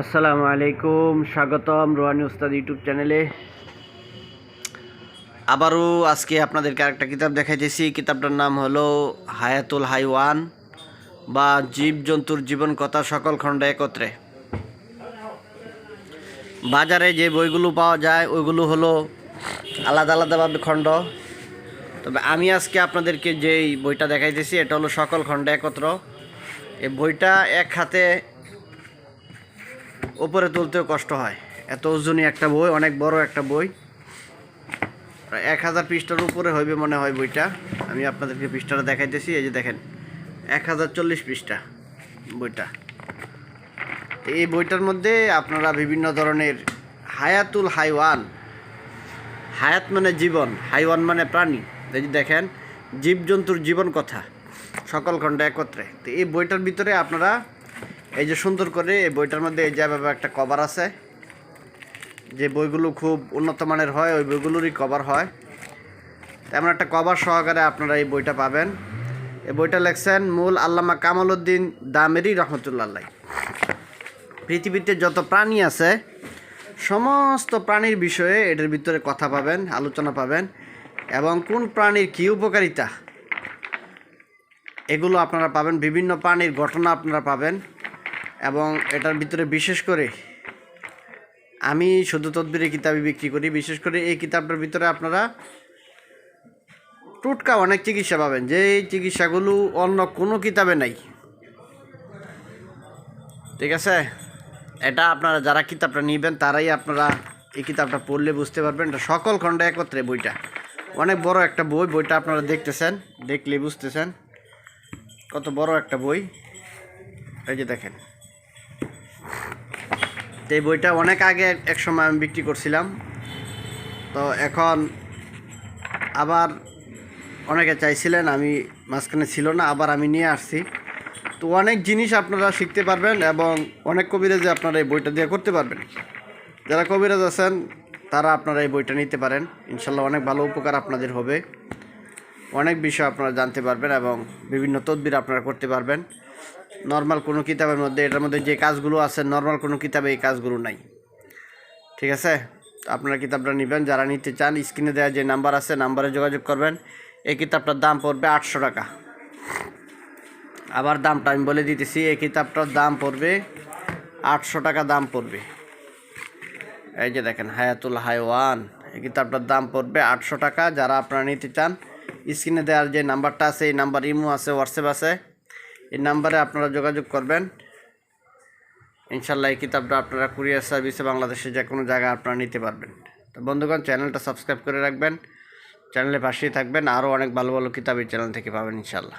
আসসালামু আলাইকুম, স্বাগতম রোহানি উস্তাদ ইউটিউব চ্যানেলে। আবারও আজকে আপনাদেরকে আরেকটা কিতাব দেখাইতেছি। কিতাবটার নাম হলো হায়াতুল হাইওয়ান বা জীবজন্তুর জীবন কথা সকল খণ্ড একত্রে। বাজারে যে বইগুলো পাওয়া যায়, ওইগুলো হলো আলাদা আলাদাভাবে খণ্ড। তবে আমি আজকে আপনাদেরকে যেই বইটা দেখাইতেছি, এটা হলো সকল খণ্ড একত্র। এই বইটা এক হাতে ওপরে তুলতেও কষ্ট হয়। এত ওজনই একটা বই, অনেক বড় একটা বই। প্রায় এক হাজার পৃষ্ঠার উপরে হইবে মনে হয় বইটা। আমি আপনাদেরকে পৃষ্ঠাটা দেখাইতেছি, এই যে দেখেন, এক হাজার চল্লিশ পৃষ্ঠা বইটা। এই বইটার মধ্যে আপনারা বিভিন্ন ধরনের হায়াতুল হাইওয়ান, হায়াত মানে জীবন, হাইওয়ান মানে প্রাণী। এই যে দেখেন, জীবজন্তুর জীবন কথা, সকল খণ্ড একত্রে। তো এই বইটার ভিতরে আপনারা এই যে সুন্দর করে এই বইটার মধ্যে এই যেভাবে একটা কভার আছে, যে বইগুলো খুব উন্নত মানের হয়, ওই বইগুলোরই কভার হয়। তেমন একটা কভার সহকারে আপনারা এই বইটা পাবেন। এই বইটা লেখছেন মূল আল্লামা কামাল উদ্দিন দামেরি রহমতুল্লাহ। পৃথিবীতে যত প্রাণী আছে, সমস্ত প্রাণীর বিষয়ে এটার ভিতরে কথা পাবেন, আলোচনা পাবেন, এবং কোন প্রাণীর কী উপকারিতা, এগুলো আপনারা পাবেন। বিভিন্ন প্রাণীর ঘটনা আপনারা পাবেন। এবং এটার ভিতরে বিশেষ করে আমি শুধু তদবিরের কিতাবই বিক্রি করি, বিশেষ করে এই কিতাবটার ভিতরে আপনারা টুটকা অনেক চিকিৎসা পাবেন, যে এই চিকিৎসাগুলো অন্য কোনো কিতাবে নাই। ঠিক আছে? এটা আপনারা যারা কিতাবটা নিবেন, তারাই আপনারা এই কিতাবটা পড়লে বুঝতে পারবেন। এটা সকল খণ্ডে একত্রে বইটা। অনেক বড় একটা বই, বইটা আপনারা দেখতেছেন, দেখলে বুঝতেছেন। কত বড় একটা বই। এই যে দেখেন। তো এই বইটা অনেক আগে এক সময় আমি বিক্রি করছিলাম। তো এখন আবার অনেকে চাইছিলেন, আমি মাঝখানে ছিল না, আবার আমি নিয়ে আসছি। তো অনেক জিনিস আপনারা শিখতে পারবেন এবং অনেক কবিরাজে আপনারা এই বইটা দিয়ে করতে পারবেন। যারা কবিরাজ আছেন, তারা আপনারা এই বইটা নিতে পারেন। ইনশাল্লাহ অনেক ভালো উপকার আপনাদের হবে। অনেক বিষয় আপনারা জানতে পারবেন এবং বিভিন্ন তদবির আপনারা করতে পারবেন। নর্মাল কোনো কিতাবের মধ্যে, এটার মধ্যে যে কাজগুলো আছে নর্মাল কোনো কিতাবে এই কাজগুলো নাই। ঠিক আছে? আপনারা কিতাবটা নেবেন, যারা নিতে চান স্ক্রিনে দেওয়া যে নাম্বার আছে নাম্বারে যোগাযোগ করবেন। এই কিতাবটার দাম পড়বে আটশো টাকা। আবার দামটা আমি বলে দিতেছি, এই কিতাবটার দাম পড়বে আটশো টাকা দাম পড়বে। এই যে দেখেন, হায়াতুল হাইওয়ান, এই কিতাবটার দাম পড়বে আটশো টাকা। যারা আপনারা নিতে চান স্ক্রিনে দেওয়ার যে নাম্বারটা আছে, এই নাম্বার ইমো আছে হোয়াটসঅ্যাপ আছে। এই নাম্বারে আপনারা যোগাযোগ করবেন। ইনশাল্লাহ এই কিতাবটা আপনারা কুরিয়ার সার্ভিসে বাংলাদেশে যে কোনো জায়গায় আপনারা নিতে পারবেন। তো বন্ধুগণ, চ্যানেলটা সাবস্ক্রাইব করে রাখবেন। চ্যানেলে পাশেই থাকবেন। আরও অনেক ভালো ভালো কিতাব এই চ্যানেল থেকে পাবেন ইনশাল্লাহ